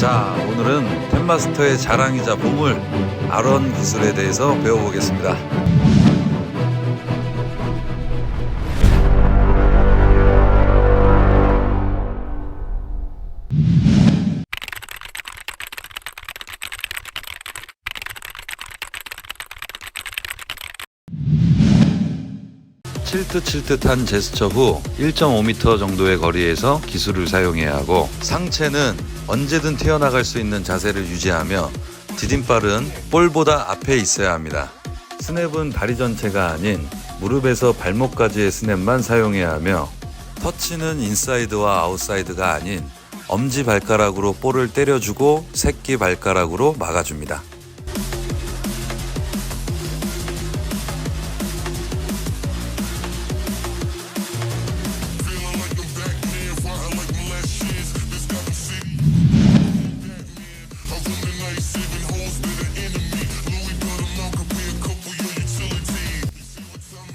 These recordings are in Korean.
자, 오늘은 템마스터의 자랑이자 보물 아론 기술에 대해서 배워보겠습니다. 칠듯칠듯한 제스처 후 1.5m 정도의 거리에서 기술을 사용해야 하고 상체는 언제든 튀어나갈 수 있는 자세를 유지하며 디딤발은 볼보다 앞에 있어야 합니다. 스냅은 다리 전체가 아닌 무릎에서 발목까지의 스냅만 사용해야 하며 터치는 인사이드와 아웃사이드가 아닌 엄지 발가락으로 볼을 때려주고 새끼 발가락으로 막아줍니다.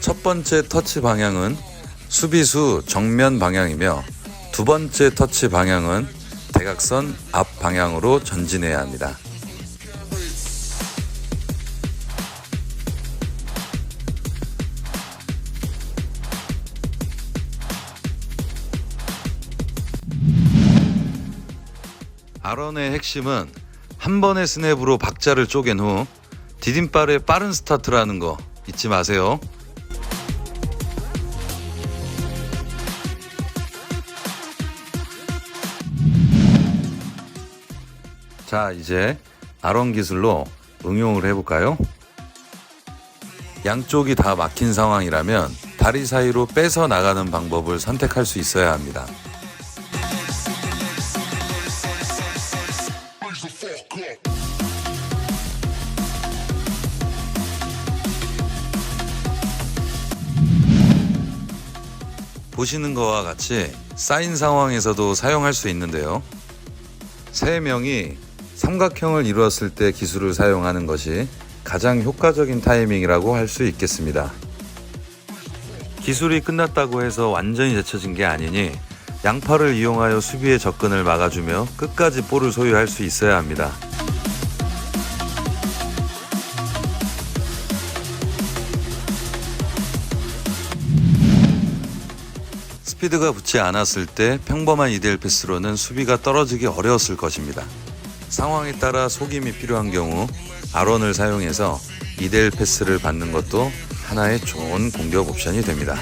첫 번째 터치 방향은 수비수 정면 방향이며 두 번째 터치 방향은 대각선 앞 방향으로 전진해야 합니다. 아런의 핵심은 한 번의 스냅으로 박자를 쪼갠 후 디딤발에 빠른 스타트라는 거 잊지 마세요. 자, 이제 아론 기술로 응용을 해볼까요? 양쪽이 다 막힌 상황이라면 다리 사이로 빼서 나가는 방법을 선택할 수 있어야 합니다. 보시는 것과 같이 쌓인 상황에서도 사용할 수 있는데요. 세 명이 삼각형을 이루었을 때 기술을 사용하는 것이 가장 효과적인 타이밍이라고 할 수 있겠습니다. 기술이 끝났다고 해서 완전히 제쳐진 게 아니니 양팔을 이용하여 수비의 접근을 막아주며 끝까지 볼을 소유할 수 있어야 합니다. 스피드가 붙지 않았을 때 평범한 이델 패스로는 수비가 떨어지기 어려웠을 것입니다. 상황에 따라 속임이 필요한 경우 아론을 사용해서 이델 패스를 받는 것도 하나의 좋은 공격 옵션이 됩니다.